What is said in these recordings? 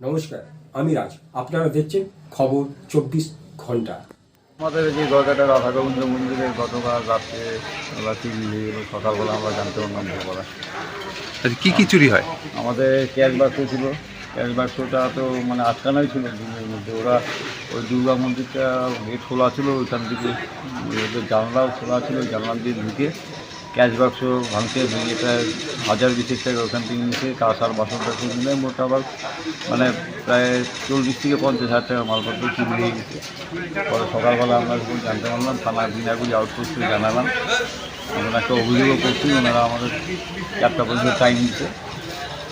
নমস্কার আমি রাজ। আপনারা দেখছেন খবর চব্বিশ ঘণ্টা। আমাদের যে গয়কাটা রাধা গোবিন্দ মন্দিরে গতকাল রাত্রে আমরা চুরি হয়ে গেল সকালবেলা আমরা জানতে পারলাম ভোরবেলা আচ্ছা কি কি চুরি হয়? আমাদের ক্যাশ বাক্স ছিল। ক্যাশ বাক্সটা তো মানে আটকানোই ছিল দিনের মধ্যে। ওরা ওই দুর্গা মন্দিরটা গেট খোলা ছিল ওইখান থেকে। ওদের জানলাও খোলা ছিল জানলা দিয়ে ঢুকে ক্যাশ বাক্স ভাঙতে ভেঙে প্রায় হাজার বিশেষ টাকা ওখান থেকে নিচে কাঁসার বাসন টাসন মিলে মোটামুটি মানে প্রায় চল্লিশ থেকে পঞ্চাশ হাজার টাকা মালপত্র চুরি হয়ে গেছে। পরে সকালবেলা আমরা জানতে পারলাম থানা বিনাগুলি আউটপোস্টে জানালাম। আমরা একটা অভিযোগও করছি, ওনারা আমাদের চারটা পর্যন্ত টাইম দিচ্ছে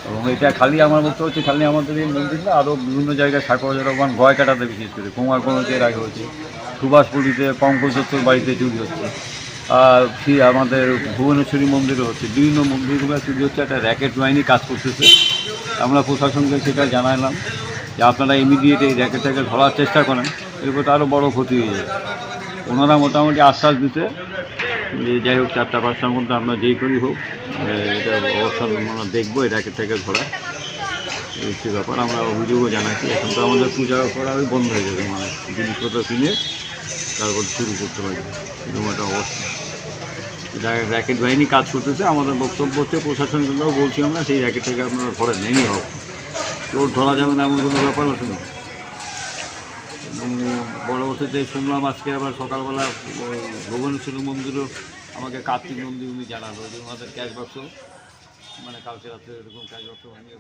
এবং এটা খালি আমার মতো হচ্ছে, খালি আমাদের এই মন্দির না, আরও বিভিন্ন জায়গায় রহমান গয় কাটাতে বিশেষ করে। কুমারগঞ্জে এর আগে হচ্ছে সুভাষপুরীতে পঙ্কজ বাড়িতে চুরি হচ্ছে। আর কি আমাদের ভুবনেশ্বরী মন্দিরে হচ্ছে বিভিন্ন মন্দিরগুলো চুরি হচ্ছে একটা র্যাকেট লাইনে কাজ করতেছে। আমরা প্রশাসনকে সেটা জানালাম যে আপনারা ইমিডিয়েট এই র্যাকেটটাকে ধরার চেষ্টা করেন, এরপর তো আরও বড় ক্ষতি হয়ে যাবে। ওনারা মোটামুটি আশ্বাস দিতে যে যাই হোক চারটা পাঁচটার মধ্যে আমরা যেই করি হোক এটা অবস্থা আমরা দেখব এই র্যাকেটটাকে ধরা। এই ব্যাপার, আমরা অভিযোগও জানাচ্ছি। এখন তো আমাদের পূজা করা বন্ধ হয়ে যাবে মানে জিনিসপত্র কিনে তারপর শুরু করতে পারি। একটা অবস্থা। যা- র্যাকেট বাহিনী কাজ করতেছে, আমাদের বক্তব্য হচ্ছে প্রশাসনগুলোও বলছি আমরা, সেই র্যাকেটটাকে আপনারা ধরে নেই হোক। চোর ধরা যাবে না, এমন কোনো ব্যাপার আছে না? পরবর্তীতে শুনলাম আজকে আবার সকালবেলা ভুবনেশ্বর মন্দিরও আমাকে কার্তিক মন্দির উনি জানালো যে ওনাদের ক্যাশ বাক্স মানে কালকে রাত্রে এরকম ক্যাশ বাক্স ভাঙিয়ে